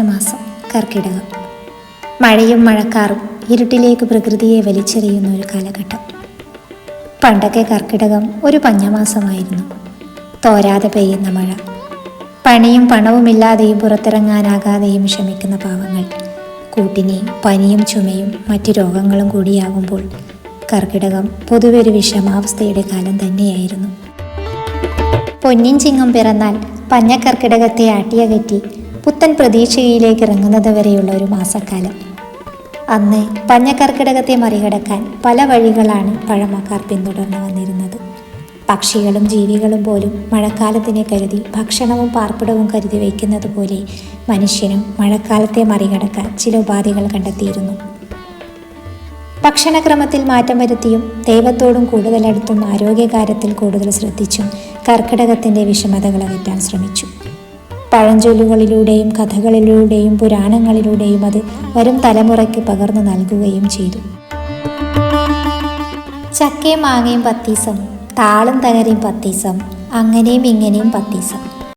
മാസം കർക്കിടകം. മഴയും മഴക്കാറും ഇരുട്ടിലേക്ക് പ്രകൃതിയെ വലിച്ചെറിയുന്ന ഒരു കാലഘട്ടം. പണ്ടൊക്കെ കർക്കിടകം ഒരു പഞ്ഞമാസമായിരുന്നു. തോരാതെ പെയ്യുന്ന മഴ പണിയും പണവുമില്ലാതെയും പുറത്തിറങ്ങാനാകാതെയും വിഷമിക്കുന്ന പാവങ്ങൾ കൂട്ടിനി പനിയും ചുമയും മറ്റു രോഗങ്ങളും കൂടിയാകുമ്പോൾ കർക്കിടകം പൊതുവെ ഒരു വിഷമാവസ്ഥയുടെ കാലം തന്നെയായിരുന്നു. പൊന്നിൻ ചിങ്ങം പിറന്നാൽ പഞ്ഞക്കർക്കിടകത്തെ ആട്ടിയകറ്റി പുത്തൻ പ്രതീക്ഷയിലേക്ക് ഇറങ്ങുന്നത് വരെയുള്ള ഒരു മാസക്കാലം. അന്ന് പഞ്ഞക്കർക്കിടകത്തെ മറികടക്കാൻ പല വഴികളാണ് പഴമക്കാർ പിന്തുടർന്നു വന്നിരുന്നത്. പക്ഷികളും ജീവികളും പോലും മഴക്കാലത്തിനെ കരുതി ഭക്ഷണവും പാർപ്പിടവും കരുതി വയ്ക്കുന്നത് പോലെ മനുഷ്യനും മഴക്കാലത്തെ മറികടക്കാൻ ചില ഉപാധികൾ കണ്ടെത്തിയിരുന്നു. ഭക്ഷണക്രമത്തിൽ മാറ്റം വരുത്തിയും ദൈവത്തോടും കൂടുതൽ അടുത്തും ആരോഗ്യകാര്യത്തിൽ കൂടുതൽ ശ്രദ്ധിച്ചും കർക്കിടകത്തിന്റെ വിഷമതകൾ അകറ്റാൻ ശ്രമിച്ചു. പഴഞ്ചൊല്ലുകളിലൂടെയും കഥകളിലൂടെയും പുരാണങ്ങളിലൂടെയും അത് വരും തലമുറയ്ക്ക് പകർന്നു നൽകുകയും ചെയ്തു. ചക്കയും മാങ്ങയും പത്തീസം താളും തകരയും പത്തീസം അങ്ങനെയും ഇങ്ങനെയും പത്തീസം.